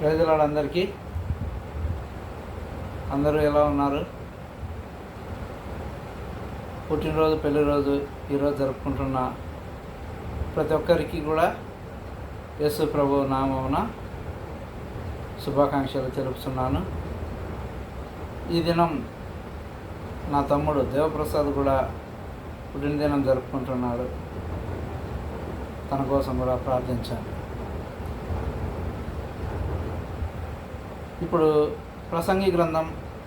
ప్రజలందరికీ అందరూ ఎలా ఉన్నారు? పుట్టినరోజు పెళ్ళి రోజు ఈరోజు జరుపుకుంటున్న ప్రతి ఒక్కరికి కూడా యేసు ప్రభు నామమున శుభాకాంక్షలు తెలుపుతున్నాను. ఈ దినం నా తమ్ముడు దేవప్రసాద్ కూడా పుట్టినదినం జరుపుకుంటున్నాడు. తన కోసం కూడా ప్రార్థించాను ఇప్పుడు ప్రసంగి గ్రంథం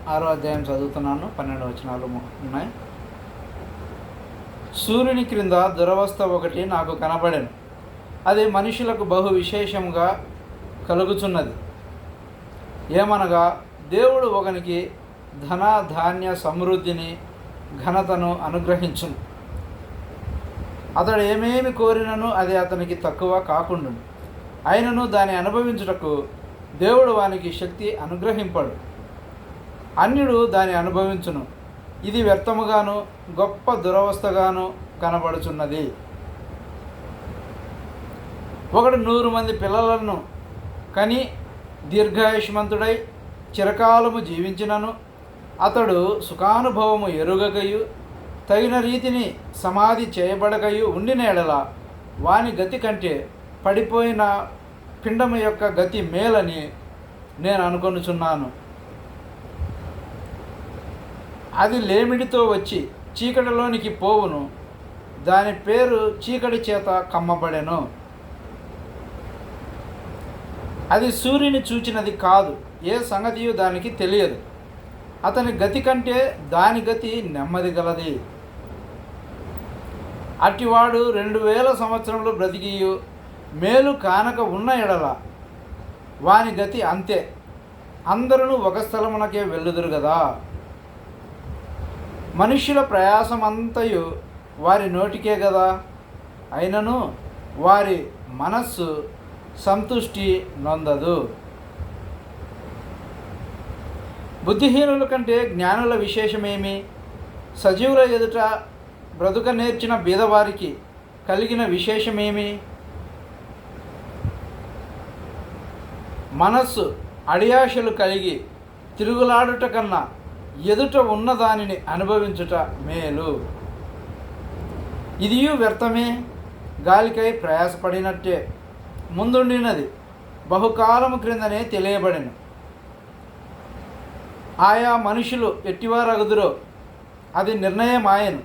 ఆరో అధ్యాయం చదువుతున్నాను పన్నెండు వచనాలు ఉన్నాయి. సూర్యుని క్రింద దురవస్థ ఒకటి నాకు కనబడను. అది మనుషులకు బహు విశేషంగా కలుగుచున్నది. ఏమనగా దేవుడు ఒకనికి ధన ధాన్య సమృద్ధిని ఘనతను అనుగ్రహించును. అతడు ఏమేమి కోరినను అది అతనికి తక్కువ కాకుండా అయినను దాన్ని అనుభవించుటకు దేవుడు వానికి శక్తి అనుగ్రహింపడు. అన్యుడు దాన్ని అనుభవించును. ఇది వ్యర్థముగాను గొప్ప దురవస్థగాను కనబడుచున్నది. ఒకడు నూరు మంది పిల్లలను కని దీర్ఘాయుష్మంతుడై చిరకాలము జీవించినను. అతడు సుఖానుభవము ఎరుగగయు తగిన రీతిని సమాధి చేయబడగయు ఉండిన ఎడల వాని గతి కంటే పడిపోయిన పిండము యొక్క గతి మేలని నేను అనుకొనుచున్నాను. అది లేమిడితో వచ్చి చీకటిలోనికి పోవును. దాని పేరు చీకటి చేత కమ్మబడెను. అది సూర్యుని చూచినది కాదు. ఏ సంగతియు దానికి తెలియదు. అతని గతి కంటే దాని గతి నెమ్మది గలది. అటివాడు రెండు వేల సంవత్సరంలో బ్రతికియు. మేలు కానక ఉన్న ఎడల వాని గతి అంతే. అందరూ ఒక స్థలమునకే వెళ్ళుదురు కదా మనుష్యుల ప్రయాసమంతయు వారి నోటికే కదా అయినను వారి మనస్సు సంతుష్టి నొందదు. బుద్ధిహీనుల కంటే జ్ఞానుల విశేషమేమి? సజీవుల ఎదుట బ్రతుక నేర్చిన బీదవారికి కలిగిన విశేషమేమి? మనస్సు అడియాశలు కలిగి తిరుగులాడుట కన్నా ఎదుట ఉన్నదానిని అనుభవించుట మేలు. ఇదియు వ్యర్థమే. గాలికై ప్రయాసపడినట్టే. ముందుండినది బహుకాలము క్రిందనే తెలియబడిన. ఆయా మనుషులు ఎట్టివారగుదురో అది నిర్ణయం ఆయను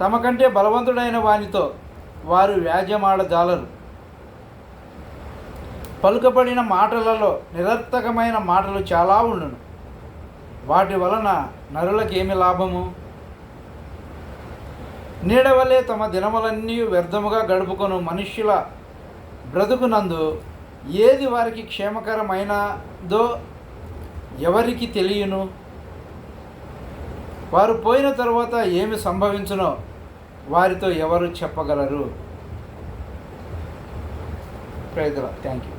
తమ కంటే బలవంతుడైన వానితో వారు వ్యాజ్యమాడజాలరు. పలుకబడిన మాటలలో నిరర్థకమైన మాటలు చాలా ఉండును. వాటి వలన నరులకేమి లాభము? నీడవలే తమ దినములన్నీ వ్యర్థముగా గడుపుకొను మనుష్యుల బ్రతుకునందు ఏది వారికి క్షేమకరమైనదో ఎవరికి తెలియను? వారు పోయిన తర్వాత ఏమి సంభవించునో వారితో ఎవరు చెప్పగలరు? ప్రైజ్లా థ్యాంక్ యూ